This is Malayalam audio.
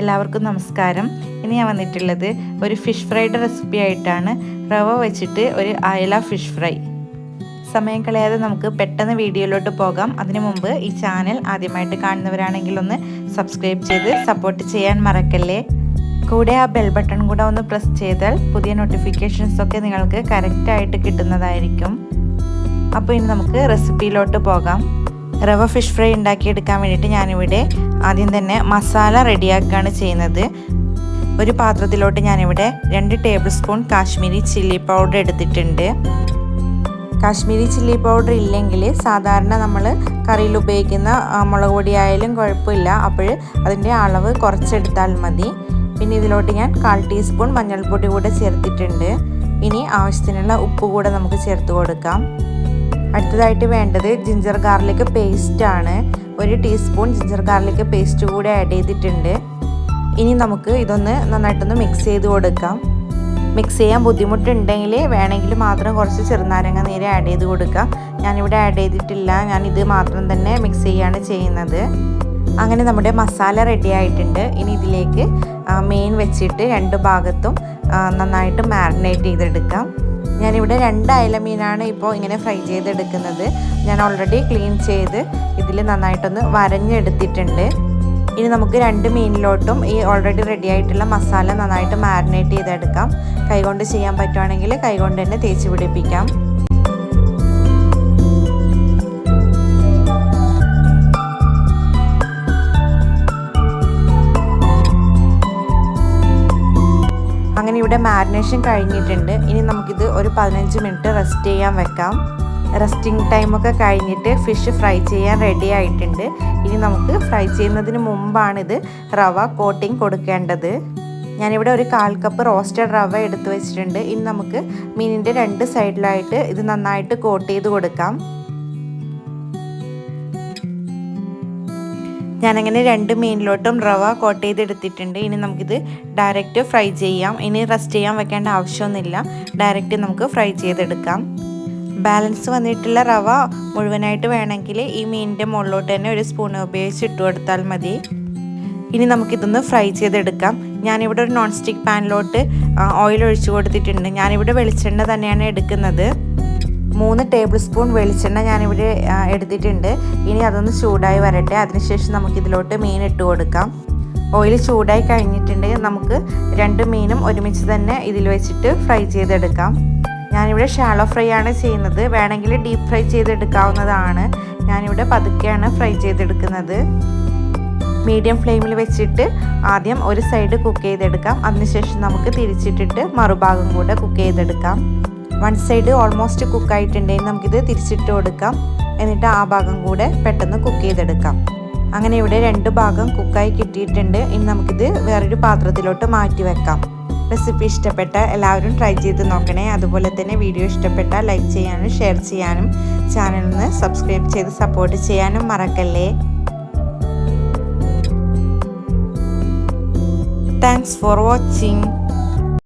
എല്ലാവർക്കും നമസ്കാരം. ഇനി ഞാൻ വന്നിട്ടുള്ളത് ഒരു ഫിഷ് ഫ്രൈയുടെ റെസിപ്പി ആയിട്ടാണ്. റവ വെച്ചിട്ട് ഒരു അയല ഫിഷ് ഫ്രൈ. സമയം കളയാതെ നമുക്ക് പെട്ടെന്ന് വീഡിയോയിലോട്ട് പോകാം. അതിനു മുമ്പ് ഈ ചാനൽ ആദ്യമായിട്ട് കാണുന്നവരാണെങ്കിൽ ഒന്ന് സബ്സ്ക്രൈബ് ചെയ്ത് സപ്പോർട്ട് ചെയ്യാൻ മറക്കല്ലേ? കൂടെ ആ ബെൽ ബട്ടൺ കൂടെ ഒന്ന് പ്രസ് ചെയ്താൽ പുതിയ നോട്ടിഫിക്കേഷൻസ് ഒക്കെ നിങ്ങൾക്ക് കറക്റ്റായിട്ട് കിട്ടുന്നതായിരിക്കും. അപ്പോൾ ഇനി നമുക്ക് റെസിപ്പിയിലോട്ട് പോകാം. റവ ഫിഷ് ഫ്രൈ ഉണ്ടാക്കിയെടുക്കാൻ വേണ്ടിയിട്ട് ഞാനിവിടെ ആദ്യം തന്നെ മസാല റെഡിയാക്കുകയാണ് ചെയ്യുന്നത്. ഒരു പാത്രത്തിലോട്ട് ഞാനിവിടെ രണ്ട് tablespoon Kashmiri chilli powder എടുത്തിട്ടുണ്ട്. കാശ്മീരി ചില്ലി പൗഡർ ഇല്ലെങ്കിൽ സാധാരണ നമ്മൾ കറിയിൽ ഉപയോഗിക്കുന്ന മുളക് പൊടി ആയാലും കുഴപ്പമില്ല. അപ്പോൾ അതിന്റെ അളവ് കുറച്ചെടുത്താൽ മതി. പിന്നെ ഇതിലോട്ട് ഞാൻ കാൽ ടീസ്പൂൺ മഞ്ഞൾപ്പൊടി കൂടെ ചേർത്തിട്ടുണ്ട്. ഇനി ആവശ്യത്തിനുള്ള ഉപ്പ് കൂടെ നമുക്ക് ചേർത്ത് കൊടുക്കാം. അടുത്തതായിട്ട് വേണ്ടത് ജിഞ്ചർ ഗാർലിക് ആണ്. ഒരു ടീസ്പൂൺ ജിഞ്ചർ ഗാർലിക് പേസ്റ്റ് കൂടി ആഡ് ചെയ്തിട്ടുണ്ട്. ഇനി നമുക്ക് ഇതൊന്ന് നന്നായിട്ടൊന്ന് മിക്സ് ചെയ്ത് കൊടുക്കാം. മിക്സ് ചെയ്യാൻ ബുദ്ധിമുട്ടുണ്ടെങ്കിൽ വേണമെങ്കിൽ മാത്രം കുറച്ച് ചെറുനാരങ്ങ നീര് ആഡ് ചെയ്ത് കൊടുക്കാം. ഞാനിവിടെ ആഡ് ചെയ്തിട്ടില്ല. ഞാൻ ഇത് മാത്രം തന്നെ മിക്സ് ചെയ്യാണ് ചെയ്യുന്നത്. അങ്ങനെ നമ്മുടെ മസാല റെഡി ആയിട്ടുണ്ട്. ഇനി ഇതിലേക്ക് മെയിൻ വെച്ചിട്ട് രണ്ട് ഭാഗത്തും നന്നായിട്ട് മാരിനേറ്റ് ചെയ്തെടുക്കാം. ഞാനിവിടെ രണ്ട് അയല മീനാണ് ഇപ്പോൾ ഇങ്ങനെ ഫ്രൈ ചെയ്തെടുക്കുന്നത്. ഞാൻ ഓൾറെഡി ക്ലീൻ ചെയ്ത് ഇതിൽ നന്നായിട്ടൊന്ന് വരഞ്ഞെടുത്തിട്ടുണ്ട്. ഇനി നമുക്ക് രണ്ട് മീനിലോട്ടും ഈ ഓൾറെഡി റെഡി ആയിട്ടുള്ള മസാല നന്നായിട്ട് മാരിനേറ്റ് ചെയ്തെടുക്കാം. കൈകൊണ്ട് ചെയ്യാൻ പറ്റുവാണെങ്കിൽ കൈകൊണ്ട് തന്നെ തേച്ച് പിടിപ്പിക്കാം. അങ്ങനെ ഇവിടെ മാരിനേഷൻ കഴിഞ്ഞിട്ടുണ്ട്. ഇനി നമുക്കിത് ഒരു പതിനഞ്ച് മിനിറ്റ് റെസ്റ്റ് ചെയ്യാൻ വെക്കാം. റെസ്റ്റിംഗ് ടൈമൊക്കെ കഴിഞ്ഞിട്ട് ഫിഷ് ഫ്രൈ ചെയ്യാൻ റെഡി ആയിട്ടുണ്ട്. ഇനി നമുക്ക് ഫ്രൈ ചെയ്യുന്നതിന് മുമ്പാണിത് റവ കോട്ടിങ് കൊടുക്കേണ്ടത്. ഞാനിവിടെ ഒരു കാൽ കപ്പ് റോസ്റ്റഡ് റവ എടുത്തു വെച്ചിട്ടുണ്ട്. ഇനി നമുക്ക് മീനിന്റെ രണ്ട് സൈഡിലായിട്ട് ഇത് നന്നായിട്ട് കോട്ട് ചെയ്ത് കൊടുക്കാം. ഞാനങ്ങനെ രണ്ട് മീനിലോട്ടും റവ കോട്ട് ചെയ്തെടുത്തിട്ടുണ്ട്. ഇനി നമുക്കിത് ഡയറക്റ്റ് ഫ്രൈ ചെയ്യാം. ഇനി റെസ്റ്റ് ചെയ്യാൻ വെക്കേണ്ട ആവശ്യമൊന്നുമില്ല. ഡയറക്റ്റ് നമുക്ക് ഫ്രൈ ചെയ്തെടുക്കാം. ബാലൻസ് വന്നിട്ടുള്ള റവ മുഴുവനായിട്ട് വേണമെങ്കിൽ ഈ മീനിന്റെ മുകളിലോട്ട് തന്നെ ഒരു സ്പൂൺ ഉപയോഗിച്ച് ഇട്ട് കൊടുത്താൽ മതി. ഇനി നമുക്കിതൊന്ന് ഫ്രൈ ചെയ്തെടുക്കാം. ഞാനിവിടെ ഒരു നോൺ സ്റ്റിക്ക് പാനിലോട്ട് ഓയിൽ ഒഴിച്ചു കൊടുത്തിട്ടുണ്ട്. ഞാനിവിടെ വെളിച്ചെണ്ണ തന്നെയാണ് എടുക്കുന്നത്. മൂന്ന് ടേബിൾ സ്പൂൺ വെളിച്ചെണ്ണ ഞാനിവിടെ എടുത്തിട്ടുണ്ട്. ഇനി അതൊന്ന് ചൂടായി വരട്ടെ. അതിനുശേഷം നമുക്കിതിലോട്ട് മീൻ ഇട്ട് കൊടുക്കാം. ഓയിൽ ചൂടായി കഴിഞ്ഞിട്ടുണ്ടെങ്കിൽ നമുക്ക് രണ്ട് മീനും ഒരുമിച്ച് തന്നെ ഇതിൽ വെച്ചിട്ട് ഫ്രൈ ചെയ്തെടുക്കാം. ഞാനിവിടെ ഷാലോ ഫ്രൈ ആണ് ചെയ്യുന്നത്. വേണമെങ്കിൽ ഡീപ്പ് ഫ്രൈ ചെയ്തെടുക്കാവുന്നതാണ്. ഞാനിവിടെ പതുക്കെയാണ് ഫ്രൈ ചെയ്തെടുക്കുന്നത്. മീഡിയം ഫ്ലെയിമിൽ വെച്ചിട്ട് ആദ്യം ഒരു സൈഡ് കുക്ക് ചെയ്തെടുക്കാം. അതിനുശേഷം നമുക്ക് തിരിച്ചിട്ടിട്ട് മറുഭാഗം കൂടെ കുക്ക് ചെയ്തെടുക്കാം. വൺ സൈഡ് ഓൾമോസ്റ്റ് കുക്കായിട്ടുണ്ടെങ്കിൽ നമുക്കിത് തിരിച്ചിട്ട് കൊടുക്കാം. എന്നിട്ട് ആ ഭാഗം കൂടെ പെട്ടെന്ന് കുക്ക് ചെയ്തെടുക്കാം. അങ്ങനെ ഇവിടെ രണ്ട് ഭാഗം കുക്കായി കിട്ടിയിട്ടുണ്ട്. ഇനി നമുക്കിത് വേറൊരു പാത്രത്തിലോട്ട് മാറ്റി വെക്കാം. റെസിപ്പി ഇഷ്ടപ്പെട്ട എല്ലാവരും ട്രൈ ചെയ്ത് നോക്കണേ. അതുപോലെ തന്നെ വീഡിയോ ഇഷ്ടപ്പെട്ട ലൈക്ക് ചെയ്യാനും ഷെയർ ചെയ്യാനും ചാനലിന് സബ്സ്ക്രൈബ് ചെയ്ത് സപ്പോർട്ട് ചെയ്യാനും മറക്കല്ലേ. Thanks for watching